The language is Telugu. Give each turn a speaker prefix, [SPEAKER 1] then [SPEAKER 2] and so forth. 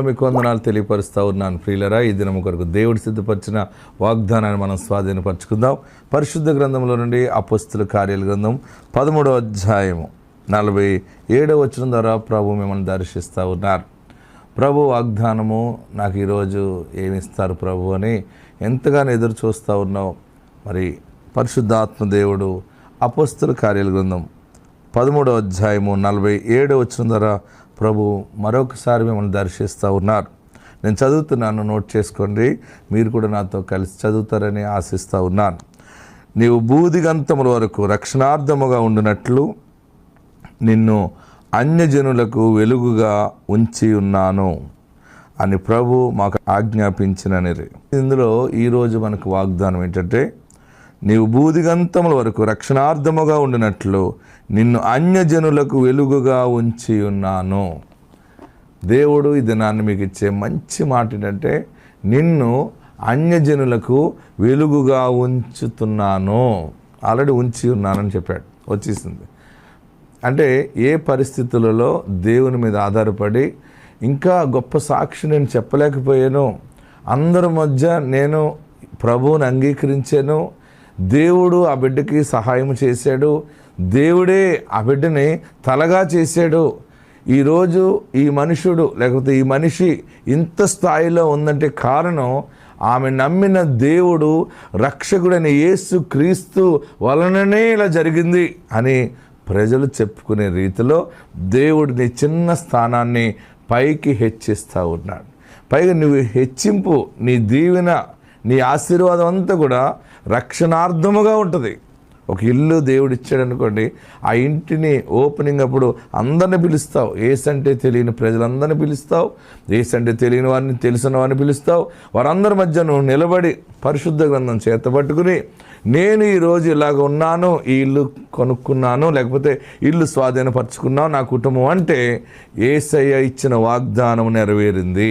[SPEAKER 1] మీకు వందనాలు తెలియపరుస్తూ ఉన్నాను. ప్రియులరా ఈ దినం కొరకు దేవుడు సిద్ధపరిచిన వాగ్దానాన్ని మనం స్వాధీనపరచుకుందాం. పరిశుద్ధ గ్రంథంలో నుండి అపస్తుల కార్యాల గ్రంథం పదమూడవ అధ్యాయము నలభై ఏడవ వచ్చిన ద్వారా ప్రభు మిమ్మల్ని దర్శిస్తూ ఉన్నారు. ప్రభు వాగ్దానము నాకు ఈరోజు ఏమి ఇస్తారు ప్రభు అని ఎంతగానో ఎదురు చూస్తూ ఉన్నావు. మరి పరిశుద్ధాత్మ దేవుడు అపస్తుల కార్యాల గ్రంథం పదమూడవ అధ్యాయము నలభై ఏడవ వచ్చిన ద్వారా ప్రభు మరొకసారి మిమ్మల్ని దర్శిస్తూ ఉన్నారు. నేను చదువుతున్నాను నోట్ చేసుకోండి. మీరు కూడా నాతో కలిసి చదువుతారని ఆశిస్తూ ఉన్నాను. నీవు బూదిగంతముల వరకు రక్షణార్థముగా ఉండినట్లు నిన్ను అన్యజనులకు వెలుగుగా ఉంచి ఉన్నాను అని ప్రభు మాకు ఆజ్ఞాపించినని ఇందులో ఈరోజు మనకు వాగ్దానం ఏంటంటే నీవు బూదిగంతముల వరకు రక్షణార్థముగా ఉండినట్లు నిన్ను అన్యజనులకు వెలుగుగా ఉంచి ఉన్నాను. దేవుడు ఈ దినాన్ని మీకు ఇచ్చే మంచి మాట ఏంటంటే నిన్ను అన్యజనులకు వెలుగుగా ఉంచుతున్నాను. ఆల్రెడీ ఉంచి ఉన్నానని చెప్పాడు వచ్చేసింది. అంటే ఏ పరిస్థితులలో దేవుని మీద ఆధారపడి ఇంకా గొప్ప సాక్షి నేను చెప్పలేకపోయాను అందరి మధ్య నేను ప్రభువుని అంగీకరించాను దేవుడు ఆ బిడ్డకి సహాయం చేశాడు. దేవుడే ఆ బిడ్డని తలగా చేశాడు. ఈరోజు ఈ మనుషుడు లేకపోతే ఈ మనిషి ఇంత స్థాయిలో ఉందంటే కారణం ఆమె నమ్మిన దేవుడు రక్షకుడైన యేసు క్రీస్తు వలననే ఇలా జరిగింది అని ప్రజలు చెప్పుకునే రీతిలో దేవుడిని చిన్న స్థానాన్ని పైకి హెచ్చిస్తూ ఉన్నాడు. పైగా నువ్వు హెచ్చింపు నీ దీవెన నీ ఆశీర్వాదం అంతా కూడా రక్షణార్థముగా ఉంటుంది. ఒక ఇల్లు దేవుడు ఇచ్చాడు అనుకోండి ఆ ఇంటిని ఓపెనింగ్ అప్పుడు అందరిని పిలుస్తావు. ఏసంటే తెలియని ప్రజలందరినీ పిలుస్తావు. ఏసంటే తెలియని వారిని తెలిసిన వారిని పిలుస్తావు. వారందరి మధ్య నువ్వు నిలబడి పరిశుద్ధ గ్రంథం చేతపట్టుకుని నేను ఈరోజు ఇలాగ ఉన్నాను ఈ ఇల్లు కొనుక్కున్నాను లేకపోతే ఇల్లు స్వాధీనపరచుకున్నాను నా కుటుంబం అంటే ఏసయ్య ఇచ్చిన వాగ్దానం నెరవేరింది.